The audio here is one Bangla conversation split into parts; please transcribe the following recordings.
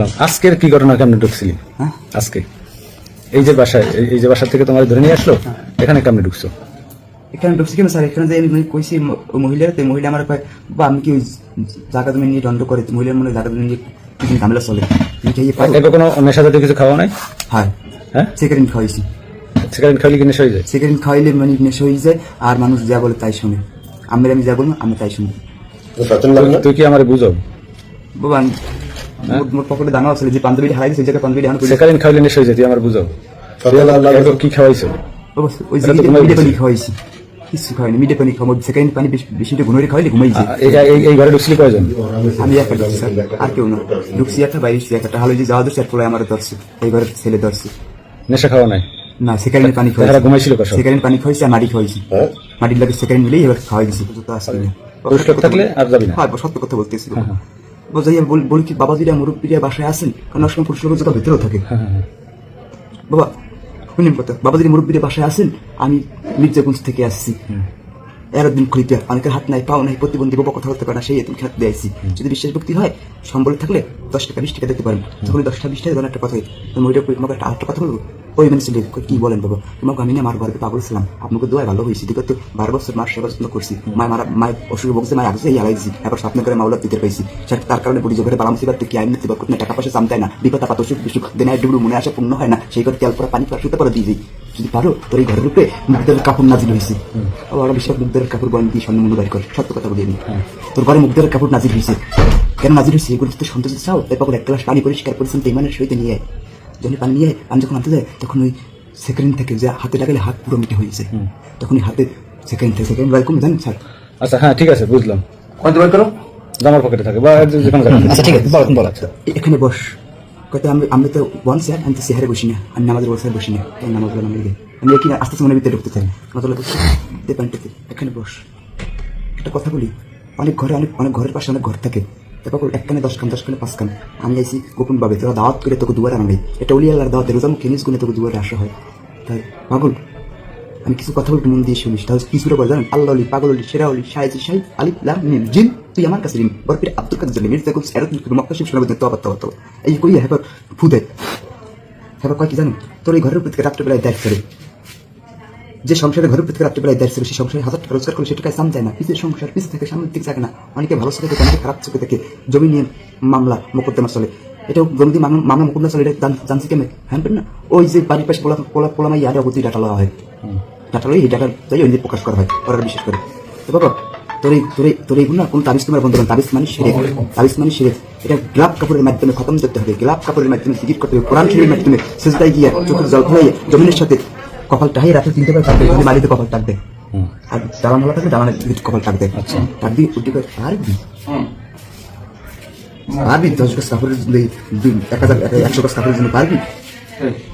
আজকের কি ঘটনা কেমনে ঢুকছিলি? হ্যাঁ? আজকে? এই যে বাসায় এই- যে বাসা থেকে তোমার ধরে নিয়ে আসলো? এখানে কেমনে ঢুকছো? এখানে ঢুকছি কেন স্যার? এখানে যে আমি কইছি মহিলার তো মহিলা আমার কয় বা আমি কি জায়গা তুমি নিয়ে দণ্ড করে? মহিলার মনে জায়গা তুমি নিয়ে কিছু ঝামেলা চলে। কোনো নেশা জাতীয় কিছু খাওয়া নাই? হ্যাঁ। হ্যাঁ? সিগারেট খাওয়াইছি। সিগারেট খাইলে কি নেশা হয়ে যায়? সিগারেট খাওয়াইলে মানে নেশা হয়ে যায় আর মানুষ যা বলে তাই শুনে। আমি আমি যা বলব আমি তাই শুনি। তুই- তুই কি আমার বুঝো? বাবা মোট- মোট পকেটে দানা আসলে যে পাঞ্জাবি হারাই সেই জায়গায় পাঞ্জাবি হারানো সিগারেট খাইলে নেশা হয়ে আমার বুঝো। কি খাওয়াইছো? ওই এটা তো যে তোমার মিডে পানি বুঝছি। খাওয়াইছি। কিছু খাওয়াইনি মিডে পানি খাওয়া সেকেন্ড পানি বেশি ঘুরে খাওয়াইলে ঘুমাইছি আ- এই- ঘরে ঢুকছিলি কয়জন? আমি একা ঢুকছি আর কেউ না। ঢুকছি একটা বাইরে একটা। হালো যে যাওয়া দোষ পড়ে আমার ধরছে এই ঘরের ছেলে ধরছে নেশা খাওয়া নাই? না সেকেন্ড পানি তারা ঘুমাইছিল? সেকেন্ড পানি খাওয়াইছি আর মাটি খাওয়াইছি। মাটির লাগে সেকেন্ড মিলেই এবার খাওয়াই দিছি। তো আসলে থাকলে আর যাবি না। হ্যাঁ সত্য কথা বলতেছি। যাই বলি কি বাবাজিরা মুরব্বীরা বাসায় আসেন কারণ অনেক সময় পুরুষ লোকের জোটা ভিতরেও থাকে। হ্যাঁ, হ্যাঁ, হ্যাঁ। বাবা শুনেন কথা বাবাজির মুরব্বীরা বাসায় আসেন আমি মির্জাগঞ্জ থেকে আসছি। এরদিন খুলিতে অনেকের হাত নাই পাও নাই প্রতিবন্ধী বাবা কথা বলতে পারে না সেই এতম খেতে দিয়েছি যদি বিশ্বাস ভক্তি হয় সম্বল থাকলে দশ টাকা বিশ টাকা দিতে পারেন। তখন দশটা বিশ টাকা একটা কথা তুমি ওইটা একটা কথা বলব? ওই মানে ছেলে কি বলেন বাবা? তোমাকে আমি না আমার ঘরে পাগল ছিলাম। আপনাকে দোয়া ভালো হয়েছে দেখো তো বারো বছর মাস সেবা যত্ন করছি। মায় মারা মায় অসুখ বলছে মায় আগে হারাইছি এবার স্বপ্ন করে মাওলা দিতে পাইছি। সেটা তার কারণে বুড়ি জোগাড়ে বালাম সিবার থেকে আইন পারব না টাকা পয়সা জানতে না। বিপদ আপা অসুখ বিসুখ দিনে ডুবু মনে আসা পূর্ণ হয় না। সেই করে তেল পরে পানি পরে শুতে পরে দিয়ে দিই যদি পারো তোর এই ঘরের উপরে মুখদের কাপড় নাজিল হয়েছে। আবার বিশ্বাস মুখদের কাপড় বয়ন দিয়ে মনে বাড়ি করে। সত্য কথা বলি আমি তোর ঘরে মুখদের কাপড় নাজিল হয়েছে। কেন নাজিল হয়েছে? এগুলো তো সন্তোষ চাও এরপর এক গ্লাস পানি পরিষ্কার করেছেন তেমানের সহিত নিয়ে যখন পানি নিয়ে পানি যখন আনতে যায় তখন ওই সেকেন্ড থেকে যে হাতে লাগালে হাত পুরো মিটে হয়েছে তখন ওই হাতে সেকেন্ড থেকে সেকেন্ড এরকম জানেন স্যার? আচ্ছা হ্যাঁ ঠিক আছে বুঝলাম। বার করো? জামার পকেটে থাকে বা যেখানে আচ্ছা ঠিক আছে। বল বল আচ্ছা। এখানে বস। কত আমি আমি তো ওয়ান স্যার আমি তো চেহারে বসি না আমি নামাজের বসে বসি না নামাজ বলে আমি আমি এখানে আস্তে আস্তে মনে ভিতরে ঢুকতে চাই। বসে। এখানে বস। একটা কথা বলি। অনেক ঘরে অনেক অনেক ঘরের পাশে অনেক ঘর থাকে। তারপর এক কানে, দশ কান, দশ কানে, পাঁচ কান। আমি আইসি গোপন ভাবে তোরা দাওয়াত করে তোকে দুয়ারে আনাই এটা উলি আল্লাহর দাওয়াত রোজাম কেনিস গুনে তোকে দুয়ারে আসা হয়। তাই পাগল আমি কিছু কথা বলতে মন দিয়ে শুনিস। তাহলে কি শুরু করে জানেন? আল্লাহ অলি, পাগল অলি, সেরা অলি সাহেজি শাহিদ আলিফ, লাম, মিম। জিন, তুই আমার কাছে রিম বরফির আব্দুল কাদের জন্য মির্জা কুল এরত মক্কা শিব শোনাবে তো আবার তো এই কই হ্যাঁ ফু দেয় হ্যাঁ কয় কি জানেন? তোর এই ঘরের উপর থেকে রাত্রেবেলায় দেখ যে সংসারে ঘরের উপর থেকে রাত্রেবেলায় দেখ ছিল সেই সংসারে হাজার টাকা রোজগার করে সেটা কাজ যায় না। পিছের সংসার পিছে থেকে সামনের দিকে থাকে না। অনেকে ভালো চোখে দেখে অনেকে খারাপ চোখে দেখে। জমি নিয়ে মামলা মোকদ্দমা চলে। এটাও জমি দিয়ে মামলা মোকদ্দমা চলে এটা জানছি কেমন? হ্যাঁ না। ওই যে বাড়ির পাশে পোলা পোলা মাই আরে অবধি ডাটা লওয়া হয়। ডাটা লই এই ডাটা তাই ওই প্রকাশ করা হয় ওরা বিশেষ করে। তো বাবা তোর এই তোর তোর এইগুলো না কোন তাবিজ তোমার বন্ধু বান্ধব, তাবিজ মানে সেরে তাবিজ মানে সেরে এটা গ্লাভ কাপড়ের মাধ্যমে খতম করতে হবে। গ্লাভ কাপড়ের মাধ্যমে জিকির করতে হবে কোরআন শরীরের মাধ্যমে। সেজদায় গিয়ে চোখের জল ফেলাইয়ে জমিনের সাথে কপাল টাই রাতে তিনটে বার থাকবে যদি মালিতে কপাল টাকবে আর দালান ভালো থাকবে দালানের দিকে কপাল টাকবে আচ্ছা। তার দিয়ে উল্টি করে পারবি পারবি দশ গাছ কাপড়ের এক হাজার এক- একশো গাছ কাপড়ের জন্য পারবি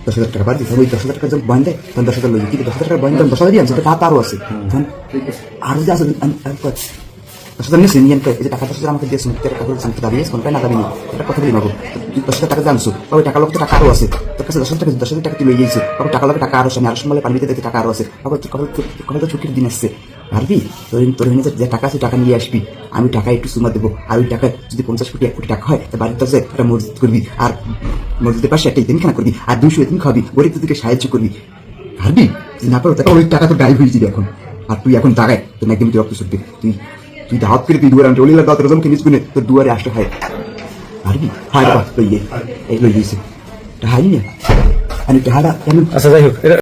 দশ হাজার টাকা পারবি ওই দশ হাজার টাকা যখন বয়ন দেয় তখন দশ হাজার লোক কিন্তু দশ হাজার টাকা বয়ন দশ হাজার দিয়ে আনছে তা তারও আছে। তখন আরও যে আছে টাকা লোক টাকা আরও আছে তোর দশ হাজার টাকা হাজার টাকা লোক টাকা আরও আছে আরও সম্বলে পানিতে টাকা আরও আছে ছুটির দিন আসছে পারবি তোর টাকা আছে টাকা নিয়ে আসবি আমি টাকা একটু সুমা দেবো আর ওই টাকা যদি পঞ্চাশ কোটি এক কোটি টাকা হয় তা বাড়ির দরজায় একটা মসজিদ করবি আর মসজিদের পাশে একটা ইতিমখানা করবি আর দুশো ইতিম খাবি গরিবদেরকে সাহায্য করবি পারবি না পারো তারপর ওই টাকা তো গায়েব হয়ে যাবে এখন আর তুই এখন জাগায় তোর একদম তুই রক্ত ছুটবে তুই তুই ধাপ করে তুই দুয়ারে আমি ওলিলা দাঁত রজম কিনিস গুনে তোর দুয়ারে আসতে হয়। পারবি হায় বাবা লইয়ে এই লই গেছে হাই না। আমি তাহারা আচ্ছা যাই হোক